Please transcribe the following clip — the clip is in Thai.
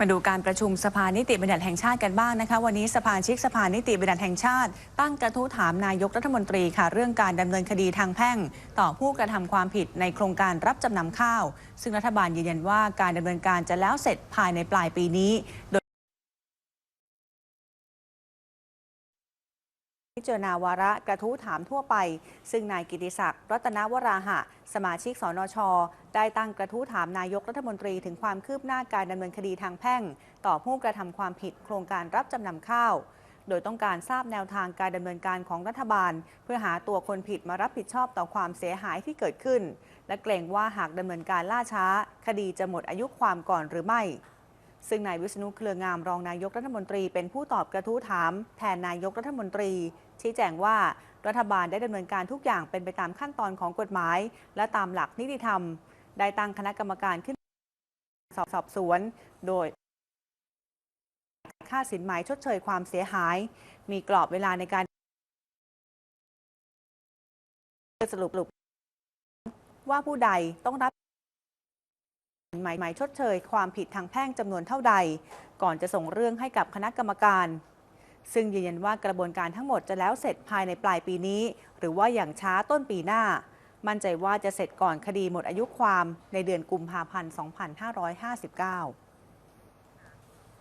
มาดูการประชุมสภานิติบัญญัติแห่งชาติกันบ้างนะคะวันนี้สภาชิกสภานิติบัญญัติแห่งชาติ ตั้งกระทู้ถามนายกรัฐมนตรีค่ะ เรื่องการดำเนินคดีทางแพ่ง ต่อผู้กระทำความผิดในโครงการรับจำนำข้าว ซึ่งรัฐบาลยืนยันว่าการดำเนินการจะแล้วเสร็จภายในปลายปีนี้ พิจารณาวาระกระทู้ถามทั่วไป ซึ่งนายกิติศักดิ์รัตนวราหะ สมาชิกสนช ได้ตั้งกระทู้ถามนายกรัฐมนตรีถึงความคืบหน้าการดำเนินคดีทางแพ่ง ต่อผู้กระทำความผิดโครงการรับจำนำข้าว โดยต้องการทราบแนวทางการดำเนินการของรัฐบาล เพื่อหาตัวคนผิดมารับผิดชอบต่อความเสียหายที่เกิดขึ้น และเกรงว่าหากดำเนินการล่าช้า คดีจะหมดอายุความก่อนหรือไม่ ซึ่งนายวิษณุเครืองามรองนายกรัฐมนตรีเป็นผู้ตอบกระทู้ถาม แทนนายกรัฐมนตรี ชี้แจงว่ารัฐบาลได้ดำเนินการทุกอย่างเป็นไปตามขั้นตอนของกฎหมาย และตามหลักนิติธรรม ได้ตั้งคณะกรรมการขึ้นสอบสอบสวน โดยค่าสินไหมชดเชยความเสียหาย มีกรอบเวลาในการสรุปว่าผู้ใดต้องรับ หมายหมายชดเชยความผิดทางแพ่งจำนวนเท่าใด ก่อนจะส่งเรื่องให้กับคณะกรรมการ ซึ่งยืนยันว่ากระบวนการทั้งหมดจะแล้วเสร็จภายในปลายปีนี้ หรือว่าอย่างช้าต้นปีหน้า มั่นใจว่าจะเสร็จก่อนคดีหมดอายุความในเดือนกุมภาพันธ์ 2559